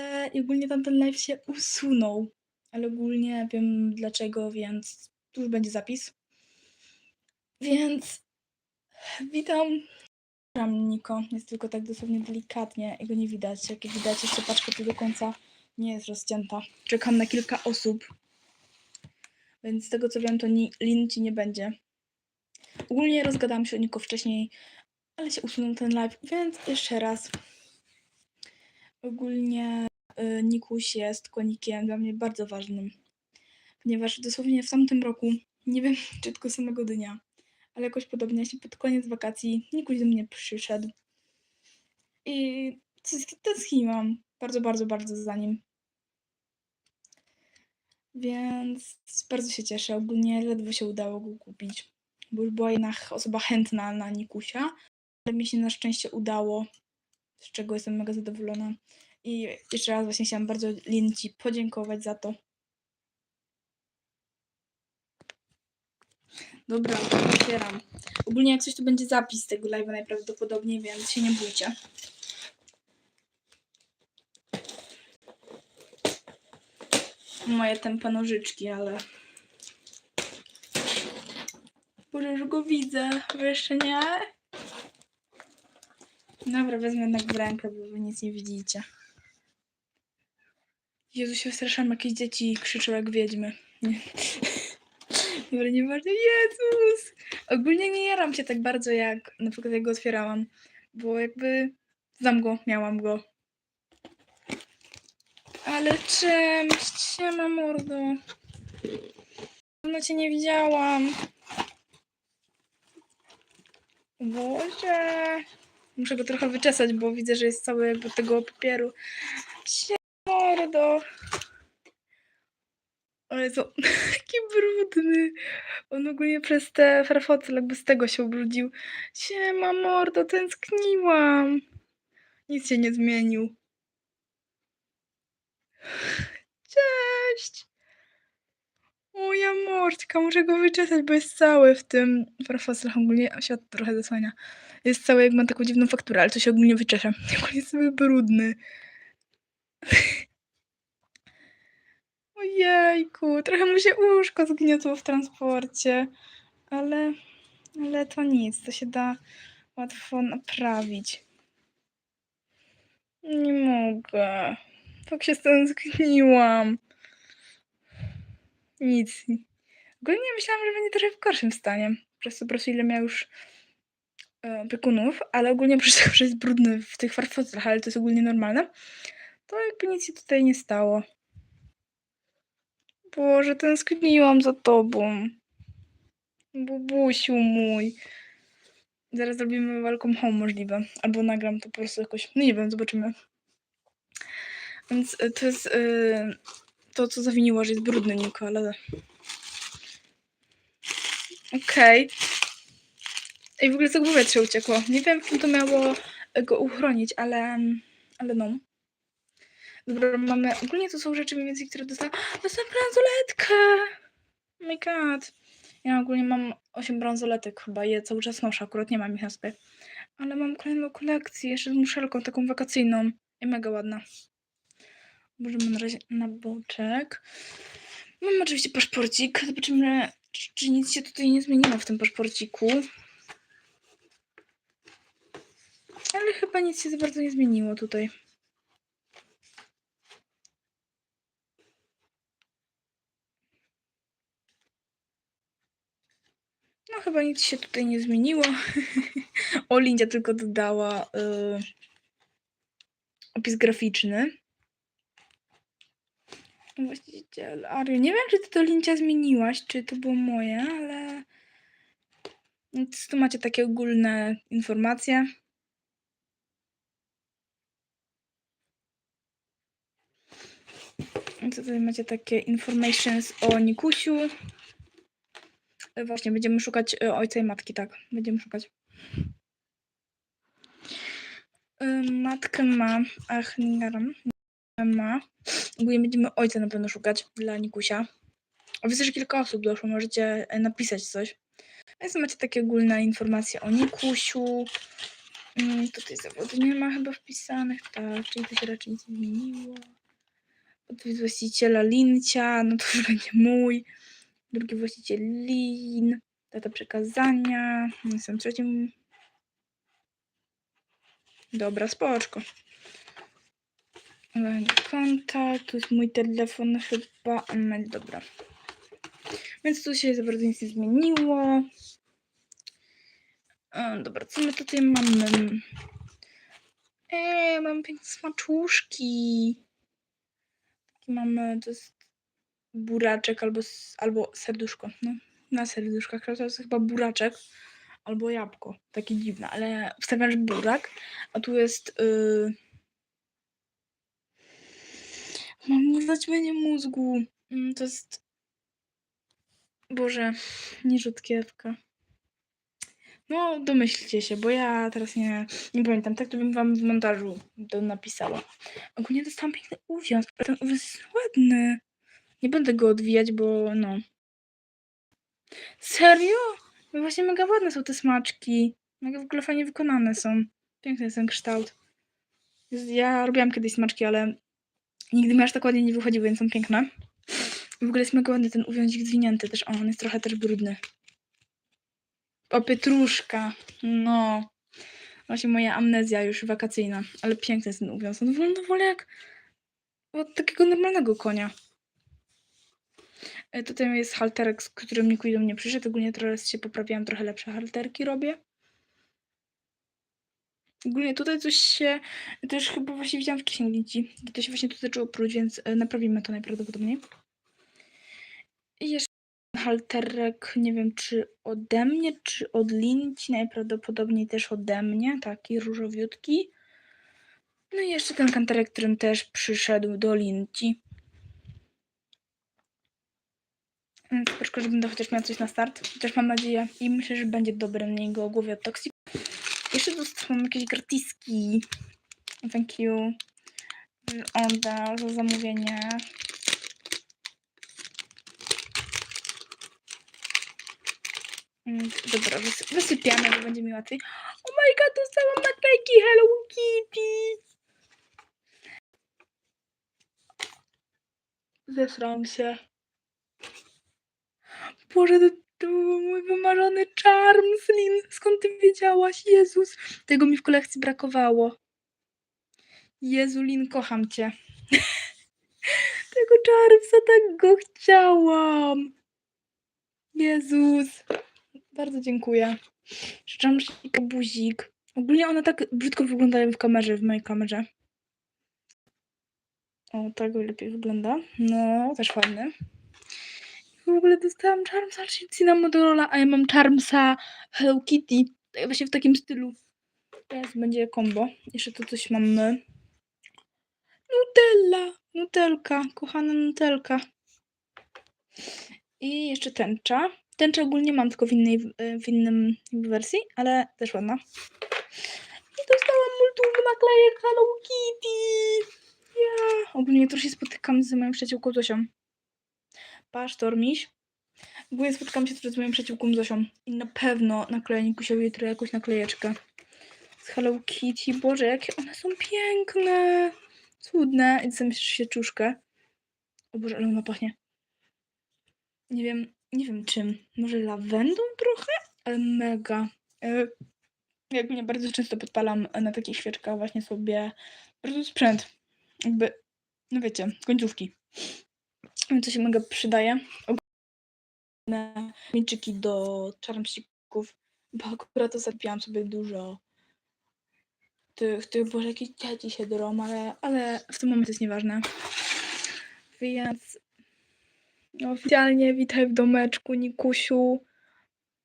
ale ogólnie tamten live się usunął. Ale ogólnie wiem dlaczego, więc tu już będzie zapis. Więc witam. Niko. Jest tylko tak dosłownie delikatnie i go nie widać. Jak widać, jeszcze paczka tu do końca nie jest rozcięta. Czekam na kilka osób. Więc z tego co wiem, to ni- nie będzie. Ogólnie rozgadałam się o Niko wcześniej, ale się usunął ten live, więc jeszcze raz. Ogólnie y, Nikuś jest konikiem dla mnie bardzo ważnym, ponieważ dosłownie w tamtym roku, nie wiem czy tylko samego dnia, ale jakoś podobnie się pod koniec wakacji Nikuś do mnie przyszedł i tęsk- tęskniłam bardzo, bardzo, bardzo za nim. Więc bardzo się cieszę. Ogólnie ledwo się udało go kupić, bo już była jedna ch- osoba chętna na Nikusia, ale mi się na szczęście udało, z czego jestem mega zadowolona. I jeszcze raz właśnie chciałam bardzo Lin Ci podziękować za to. Dobra, otwieram. Ogólnie jak coś to będzie zapis tego live'a najprawdopodobniej, więc się nie bójcie. Moje tempa nożyczki, ale... Boże, już go widzę. Wy jeszcze nie? Dobra, wezmę jednak w rękę, bo wy nic nie widzicie. Jezu, się straszam, jakieś dzieci krzyczą jak wiedźmy. Nie. Dobra, nieważne. Jezus! Ogólnie nie jaram się tak bardzo, jak na przykład jak go otwierałam, bo jakby znam go, miałam go. Ale cześć, siema mordo. No cię nie widziałam. Boże. Muszę go trochę wyczesać, bo widzę, że jest cały jakby tego papieru. Mordo. O Jezu, jaki brudny. On ogólnie przez te farfocle jakby z tego się ubrudził. Siema mordo, tęskniłam. Nic się nie zmienił. Cześć. Moja mordka, muszę go wyczesać, bo jest cały w tym farfoclach. Ogólnie świat trochę zasłania. Jest cały, jak ma taką dziwną fakturę, ale to się ogólnie wyczeszę. Ogólnie jest cały brudny. Ojejku, trochę mu się łóżko zgniotło w transporcie, ale, ale to nic, to się da łatwo naprawić. Nie mogę. Tak się stęskniłam. Nic. Ogólnie myślałam, że będzie trochę w gorszym stanie. Przez to po prostu ile miał już opiekunów, ale ogólnie przez że jest brudny w tych farfoclach, ale to jest ogólnie normalne, to jakby nic się tutaj nie stało. Boże, tęskniłam za tobą. Bubusiu mój. Zaraz zrobimy welcome home możliwe. Albo nagram to po prostu jakoś. No nie wiem, zobaczymy. Więc y, to jest y, to, co zawiniło, że jest brudny Niko, ale... Okej. Ej, w ogóle tego powietrze uciekło. Nie wiem, czym to miało go uchronić, ale... Ale no. Dobra, mamy... Ogólnie to są rzeczy mniej więcej, które dostałam. Dostałam bransoletkę! Oh my god. Ja ogólnie mam 8 bransoletek chyba, je cały czas noszę, akurat nie mam ich na sobie. Ale mam kolejną kolekcję, jeszcze z muszelką taką wakacyjną. I mega ładna. Możemy na razie na boczek. Mam oczywiście paszporcik. Zobaczymy, czy, czy nic się tutaj nie zmieniło w tym paszporciku. Ale chyba nic się za bardzo nie zmieniło tutaj. No chyba nic się tutaj nie zmieniło. o, Lindia tylko dodała y, opis graficzny. Właściciel, Ario, nie wiem, czy ty to Lincia zmieniłaś, czy to było moje, ale więc tu macie takie ogólne informacje. Tutaj macie takie informations o Nikusiu. E, Właśnie, będziemy szukać e, ojca i matki, tak. Będziemy szukać. E, Matkę ma, ach, nie garam. Ma. Ogólnie będziemy ojca na pewno szukać dla Nikusia. A widzę, że kilka osób doszło, możecie napisać coś. Więc macie takie ogólne informacje o Nikusiu. Mm, tutaj zawody nie ma chyba wpisanych, tak, czyli to się raczej zmieniło. Podpis właściciela Lincia, no to już będzie mój. Drugi właściciel Lin, data przekazania, jestem trzecim. Dobra, spoczko. Kontakt, tu jest mój telefon chyba, mail, dobra. Więc tu się za bardzo nic nie zmieniło. E, dobra, co my tutaj mamy? Eee, mam piękne smaczuszki. Taki mamy, to jest buraczek albo, albo serduszko. No, na serduszkach to jest chyba buraczek albo jabłko. Takie dziwne, ale wstawiasz burak, a tu jest... Yy... Mam zaćmienie mózgu. Mm, To jest... Boże, nie rzutkiewka. No, domyślcie się, bo ja teraz nie, nie pamiętam. Tak to bym wam w montażu to napisała. Ogólnie dostałam piękny uwiąz, ten uwiąz jest ładny. Nie będę go odwijać, bo no. Serio? No właśnie mega ładne są te smaczki. Mega w ogóle fajnie wykonane są. Piękny jest ten kształt. Ja robiłam kiedyś smaczki, ale nigdy mi aż tak ładnie nie wychodziły, więc są piękne. W ogóle jest mega ładny ten uwiązik zwinięty też. O, on jest trochę też brudny. O, pietruszka. No. Właśnie moja amnezja już wakacyjna. Ale piękny jest ten uwiąz. On wygląda wolę jak od takiego normalnego konia. E, Tutaj jest halterek, z którym nikt do mnie przyszedł. Ogólnie teraz się poprawiłam, trochę lepsze halterki robię. Ogólnie tutaj coś się też chyba właśnie widziałam wcześniej u Lici. I to się właśnie tu zaczęło pruć, więc e, naprawimy to najprawdopodobniej. I jeszcze halterek, nie wiem czy ode mnie, czy od Linci, najprawdopodobniej też ode mnie, taki różowiutki. No i jeszcze ten kanterek, którym też przyszedł do Linci. Troszkę, że będę chociaż miała coś na start. Też mam nadzieję i myślę, że będzie dobre na niego głowie od Toxic. Jeszcze dostałam jakieś gratiski. Thank you. Oda za zamówienie. Mm, Dobra, wysy- wysypiamy, bo będzie mi łatwiej. Oh my god, dostałam naklejki Hello Kitty! Zesram się. Boże, to, to był mój wymarzony charm, Slim. Skąd ty wiedziałaś? Jezus, tego mi w kolekcji brakowało. Jezu, Lin, kocham cię. tego charmsa, tak go chciałam. Jezus. Bardzo dziękuję. Życzę śliczny buzik. Ogólnie one tak brzydko wyglądają w kamerze, w mojej kamerze. O, tak lepiej wygląda. No, też ładny. W ogóle dostałam Charmsa Shitsina Motorola, a ja mam Charmsa Hello Kitty. Tak właśnie w takim stylu. Teraz będzie combo. Jeszcze tu coś mamy. Nutella! Nutelka, kochana Nutelka. I jeszcze tęcza. Tęczę ogólnie mam tylko w innej, w innym wersji, ale też ładna. I dostałam multum naklejek Hello Kitty. Ja. Ogólnie tu się spotykam z moją przyjaciółką Zosią. Pa, Stormiś. Ogólnie spotkam się teraz z moją przyjaciółką Zosią. I na pewno nakleję Nikusiowi jutro jakąś naklejeczkę. Z Hello Kitty. Boże, jakie one są piękne. Cudne. I sobie świeczuszkę. O Boże, ale ona pachnie. Nie wiem, nie wiem czym. Może lawendą trochę? Ale mega. E, Jak mnie bardzo często podpalam na takich świeczkach właśnie sobie po prostu sprzęt. Jakby, no wiecie, końcówki. To się mega przydaje. Ogólne milczyki do czarmścików, bo akurat to zapiłam sobie dużo tych, tych, boże, jakieś dzieci się drą, ale, ale w tym momencie jest nieważne. Więc oficjalnie witaj w domeczku, Nikusiu.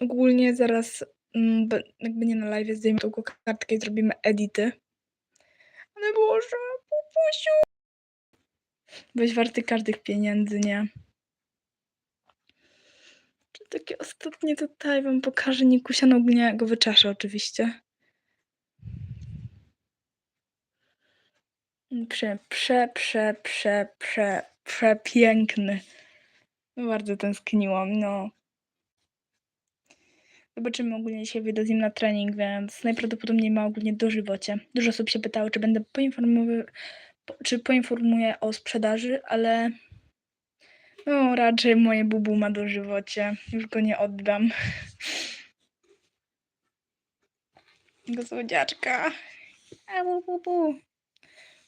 Ogólnie zaraz, mm, jakby nie na live, zdejmę tą kartkę i zrobimy edity. Ale Boże, pupusiu! Byłeś warty każdych pieniędzy, nie? Czy takie ostatnie tutaj wam pokażę Nikusia, no ogólnie go wyczeszę oczywiście. Prze, prze, prze, prze, prze, przepiękny. No Bardzo tęskniłam, no. Zobaczymy ogólnie dzisiaj wyjdę z nim na trening, więc najprawdopodobniej ma ogólnie dożywocie. Dużo osób się pytało, czy będę poinformowy... po- czy poinformuję o sprzedaży, ale no raczej moje bubu ma dożywocie. Już go nie oddam. Jego słodziaczka. A, bu, bu, bu.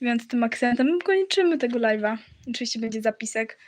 Więc tym akcentem kończymy tego live'a. Oczywiście będzie zapisek.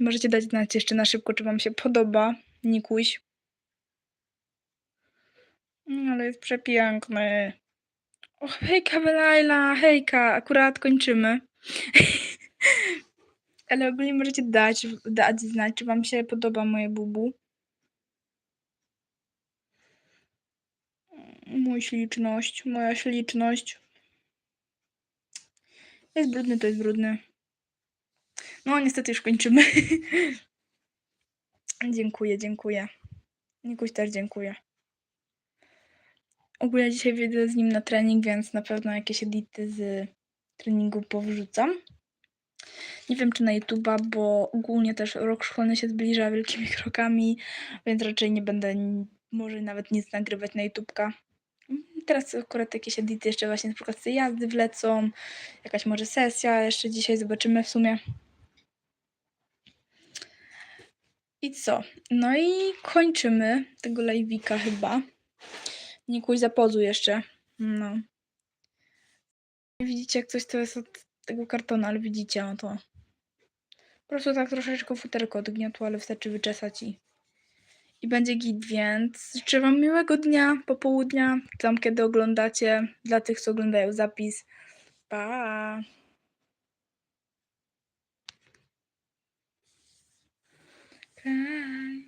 Możecie dać znać jeszcze na szybko, czy wam się podoba. Nikuś. Mm, Ale jest przepiękny. O, hejka Belajla, hejka. Akurat kończymy. Ale ogólnie możecie dać, dać znać, czy wam się podoba moje bubu. Mój śliczność, moja śliczność. Jest brudny, to jest brudny. No, niestety już kończymy. dziękuję, dziękuję. Nikuś też dziękuję. Ogólnie dzisiaj wyjdę z nim na trening, więc na pewno jakieś edity z treningu powrzucam. Nie wiem, czy na YouTube'a, bo ogólnie też rok szkolny się zbliża wielkimi krokami, więc raczej nie będę może nawet nic nagrywać na YouTube'ka. Teraz akurat jakieś edity jeszcze właśnie na przykład z jazdy wlecą, jakaś może sesja, jeszcze dzisiaj zobaczymy w sumie. I co? No i kończymy tego live'ika chyba. Nikuś zapozu jeszcze. No. Widzicie, jak coś to jest od tego kartonu, ale widzicie, no to po prostu tak troszeczkę futerko odgniotło, ale wystarczy wyczesać i, i będzie git, więc życzę wam miłego dnia, popołudnia, tam kiedy oglądacie, dla tych, co oglądają zapis. Pa! sky.